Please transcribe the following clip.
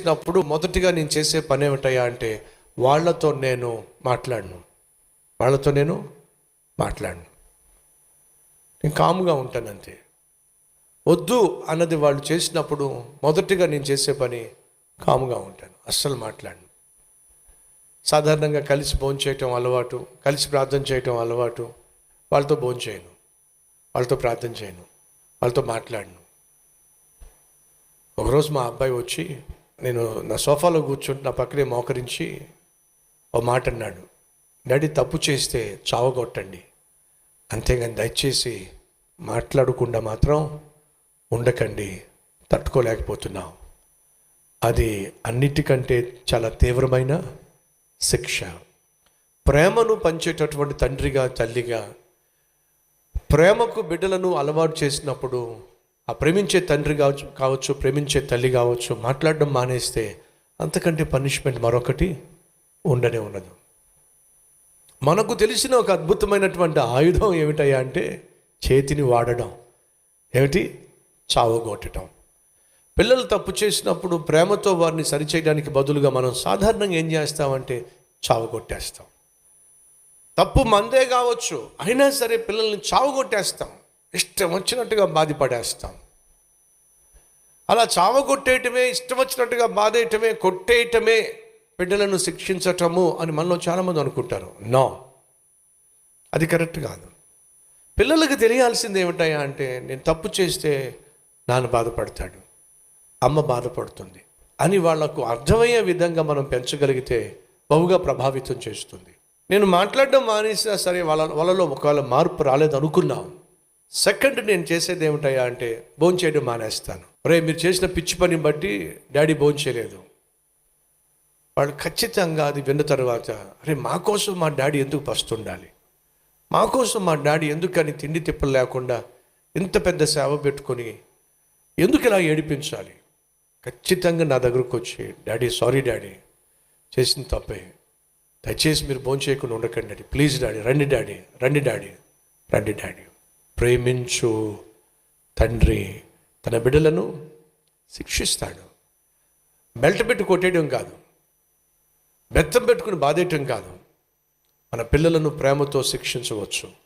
చేసినప్పుడు మొదటిగా నేను చేసే పని ఏమిటయ్యా అంటే వాళ్ళతో నేను మాట్లాడను. వాళ్ళతో నేను మాట్లాడను. నేను కాముగా ఉంటాను అంతే వద్దు అన్నది వాళ్ళు చేసినప్పుడు మొదటిగా నేను చేసే పని కాముగా ఉంటాను. అస్సలు మాట్లాడను. సాధారణంగా కలిసి భోంచేయటం అలవాటు కలిసి ప్రార్థన చేయటం అలవాటు. వాళ్ళతో భోంచేయను వాళ్ళతో ప్రార్థన చేయను. వాళ్ళతో మాట్లాడను. ఒకరోజు మా అబ్బాయి వచ్చి నేను నా సోఫాలో కూర్చుంటే నా పక్కనే మోకరించి ఓ మాట అన్నాడు. డాడీ తప్పు చేస్తే చావగొట్టండి. అంతేగాని దయచేసి మాట్లాడకుండా మాత్రం ఉండకండి. తట్టుకోలేకపోతున్నాం అది అన్నిటికంటే చాలా తీవ్రమైన శిక్ష. ప్రేమను పంచేటటువంటి తండ్రిగా తల్లిగా ప్రేమకు బిడ్డలను అలవాటు చేసినప్పుడు ఆ ప్రేమించే తండ్రి కావచ్చు కావచ్చు ప్రేమించే తల్లి కావచ్చు మాట్లాడడం మానేస్తే అంతకంటే పనిష్మెంట్ మరొకటి ఉండనే ఉండదు. మనకు తెలిసిన ఒక అద్భుతమైనటువంటి ఆయుధం ఏమిటయ్యా అంటే చేతిని వాడడం. ఏమిటి? చావగొట్టడం పిల్లలు తప్పు చేసినప్పుడు ప్రేమతో వారిని సరిచేయడానికి బదులుగా మనం సాధారణంగా ఏం చేస్తామంటే చావగొట్టేస్తాం తప్పు మందే కావచ్చు అయినా సరే పిల్లల్ని చావుగొట్టేస్తాం ఇష్టం వచ్చినట్టుగా బాధపడేస్తాం అలా చావగొట్టేయటమే ఇష్టం వచ్చినట్టుగా బాధేయటమే కొట్టేయటమే బిడ్డలను శిక్షించటము అని మనలో చాలామంది అనుకుంటారు. నో. అది కరెక్ట్ కాదు. పిల్లలకు తెలియాల్సింది ఏమిటాయా అంటే నేను తప్పు చేస్తే నాన్న బాధపడతాడు అమ్మ బాధపడుతుంది అని వాళ్ళకు అర్థమయ్యే విధంగా మనం పెంచగలిగితే బహుగా ప్రభావితం చేస్తుంది. నేను మాట్లాడడం మానేసినా సరే వాళ్ళ వాళ్ళలో ఒకవేళ మార్పు రాలేదనుకున్నాం. సెకండ్ నేను చేసేది ఏమిటయ్యా అంటే భోంచేయడం మానేస్తాను. రే మీరు చేసిన పిచ్చి పని బట్టి డాడీ భోంచేయలేదు వాళ్ళు ఖచ్చితంగా అది విన్న తర్వాత అరే మా కోసం మా డాడీ ఎందుకు పస్తుండాలి మా కోసం మా డాడీ ఎందుకని తిండి తిప్పలు లేకుండా ఇంత పెద్ద సేవ పెట్టుకొని ఎందుకు ఇలా ఏడిపించాలి? ఖచ్చితంగా నా దగ్గరకు వచ్చి డాడీ సారీ డాడీ చేసిన తప్పే. దయచేసి మీరు భోజనం చేయకుండా ఉండకండి డాడీ. ప్లీజ్ డాడీ రండి డాడీ రండి డాడీ రండి డాడీ. ప్రేమించు తండ్రి తన బిడ్డలను శిక్షిస్తాడు. బెల్ట్ పెట్టి కొట్టేయడం కాదు. బెత్తం పెట్టుకుని బాధేయటం కాదు. మన పిల్లలను ప్రేమతో శిక్షించవచ్చు.